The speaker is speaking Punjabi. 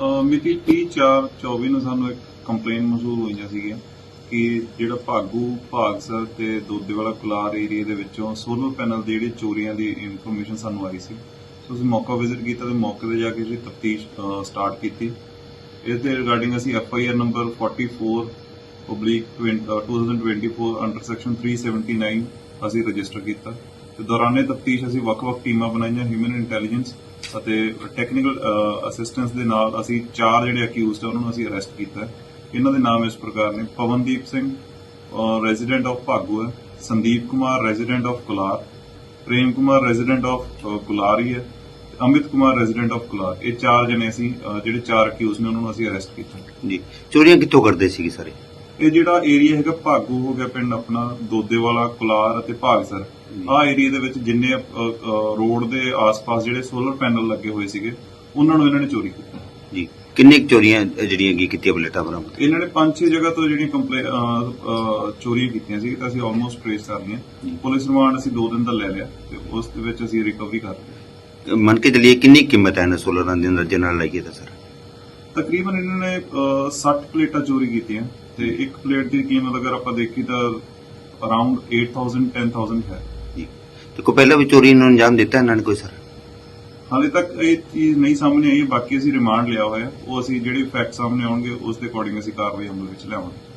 ਮਿਤੀ 30/4/24 ਨੂੰ ਸਾਨੂੰ ਇੱਕ ਕੰਪਲੇਨ ਮਸੂਲ ਹੋਈਆਂ ਸੀਗੀਆਂ ਕਿ ਜਿਹੜਾ ਭਾਗੂ ਭਾਗ ਸਰ ਤੇ ਦੋਦੇਵਾਲਾ ਕੁਲਾਰ ਏਰੀਆ ਦੇ ਵਿੱਚੋਂ ਸੋਲਰ ਪੈਨਲ ਦੇ ਜਿਹੜੀ ਚੋਰੀਆਂ ਦੀ ਇਨਫੋਰਮੇਸ਼ਨ ਸਾਨੂੰ ਆਈ ਸੀ। ਸੋ ਅਸੀਂ ਮੌਕਾ ਵਿਜ਼ਿਟ ਕੀਤਾ ਤੇ ਮੌਕੇ ਤੇ ਜਾ ਕੇ ਅਸੀਂ ਤਫਤੀਸ਼ ਸਟਾਰਟ ਕੀਤੀ। ਇਸ ਦੇ ਰਿਗਾਰਡਿੰਗ ਅਸੀਂ F I R number 44 oblique 2024 under section 379 ਅਸੀਂ ਰਜਿਸਟਰ ਕੀਤਾ। ਤੇ ਦੌਰਾਨੇ ਤਫਤੀਸ਼ ਅਸੀਂ ਵੱਖ-ਵੱਖ ਟੀਮਾਂ ਬਣਾਈਆਂ ਹਿਊਮਨ ਇੰਟੈਲੀਜੈਂਸ ਅਤੇ ਟੈਕਨੀਕਲ ਅਸਿਸਟੈਂਸ ਦੇ ਨਾਲ ਅਸੀਂ ਚਾਰ ਜਿਹੜੇ ਅਕਿਊਜ਼ਡ ਉਹਨਾਂ ਨੂੰ ਅਸੀਂ ਅਰੈਸਟ ਕੀਤਾ। ਇਹਨਾਂ ਦੇ ਨਾਮ ਇਸ ਪ੍ਰਕਾਰ ਨੇ, ਪਵਨਦੀਪ ਸਿੰਘ ਰੈਜ਼ੀਡੈਂਟ ਆਫ ਭਾਗੂ ਹੈ, Sandeep Kumar resident of Kular, Prem Kumar resident of Kular ਹੀ ਹੈ ਅਮਿਤ ਕੁਮਾਰ ਰੈਜ਼ੀਡੈਂਟ ਆਫ ਕੁਲਾਰ। ਇਹ ਚਾਰ ਜਣੇ ਅਸੀਂ ਜਿਹੜੇ ਚਾਰ ਅਕਿਊਜ਼ ਨੇ, ਉਹਨਾਂ ਨੂੰ ਅਸੀਂ ਅਰੈਸਟ ਕੀਤਾ। ਜੀ। ਚੋਰੀਆਂ ਕਿੱਥੋਂ ਕਰਦੇ ਸੀਗੇ ਸਾਰੇ? ਇਹ ਜਿਹੜਾ ਏਰੀਆ ਹੈਗਾ ਭਾਗੂ ਹੋ ਗਿਆ ਪਿੰਡ ਆਪਣਾ ਦੋਦੇਵਾਲਾ ਕੁਲਾਰ ਅਤੇ ਭਾਗਸਰ ਆਹ ਏਰੀਆ ਦੇ ਵਿੱਚ ਜਿੰਨੇ ਰੋਡ ਦੇ ਆਸ-ਪਾਸ ਜਿਹੜੇ ਸੋਲਰ ਪੈਨਲ ਲੱਗੇ ਹੋਏ ਸੀਗੇ ਉਹਨਾਂ ਨੂੰ ਇਹਨਾਂ ਨੇ ਚੋਰੀ ਕੀਤਾ। ਜੀ। ਕਿੰਨੇ ਚੋਰੀਆਂ ਜਿਹੜੀਆਂ ਕੀ ਕੀਤੀਆਂ ਬਲੇਟਾਂ ਬਰਾਮਦ? ਇਹਨਾਂ ਨੇ ਪੰਜ ਛੇ ਜਗ੍ਹਾ ਤੋਂ ਜਿਹੜੀਆਂ ਕੰਪਲੇ ਚੋਰੀਆਂ ਕੀਤੀਆਂ ਸੀ ਤਾਂ ਅਸੀਂ ਆਲਮੋਸਟ ਟ੍ਰੇਸ ਕਰ ਲਈਆਂ। ਪੁਲਿਸ ਰਿਮਾਂਡ ਅਸੀਂ 2 ਦਿਨ ਦਾ ਲੈ ਲਿਆ ਤੇ ਉਸ ਦੇ ਵਿੱਚ ਅਸੀਂ ਰਿਕਵਰੀ ਕਰ ਲਈ ਮੰਨ ਕੇ ਚੱਲੀਏ ਕਿੰਨੀ ਕੀਮਤ ਹੈ ਇਹਨਾਂ ਸੋਲਰਾਂ ਦੀ ਅੰਦਰ ਨਾਲ ਲਾਈਏ ਤਾਂ ਸਰ? ਤਕਰੀਬਨ ਇਹਨਾਂ ਨੇ ਅਹ, 60 ਪਲੇਟਾਂ ਚੋਰੀ ਕੀਤੀਆਂ ਤੇ ਇੱਕ ਪਲੇਟ ਦੀ ਕੀਮਤ ਅਗਰ ਆਪਾਂ ਦੇਖੀ ਤਾਂ ਅਰਾਊਂਡ 8000 10000 ਹੈ। ਤੇ ਕੋਈ ਪਹਿਲਾਂ ਵੀ ਚੋਰੀ ਨੂੰ ਅੰਜਾਮ ਦਿੱਤਾ ਇਹਨਾਂ ਨੇ ਕੋਈ ਸਰ? ਹਾਲੇ ਤੱਕ ਇਹ ਚੀਜ਼ ਨਹੀਂ ਸਾਹਮਣੇ ਆਈ ਬਾਕੀ ਅਸੀਂ ਰਿਮਾਂਡ ਲਿਆ ਹੋਇਆ। ਉਹ ਅਸੀਂ ਜਿਹੜੇ ਫੈਕਟ ਸਾਹਮਣੇ ਆਉਣਗੇ ਉਸ ਦੇ ਅਕੋਰਡਿੰਗ ਅਸੀਂ ਕਾਰਵਾਈ ਅਮਲ ਵਿੱਚ ਲਿਆਵਾਂਗੇ।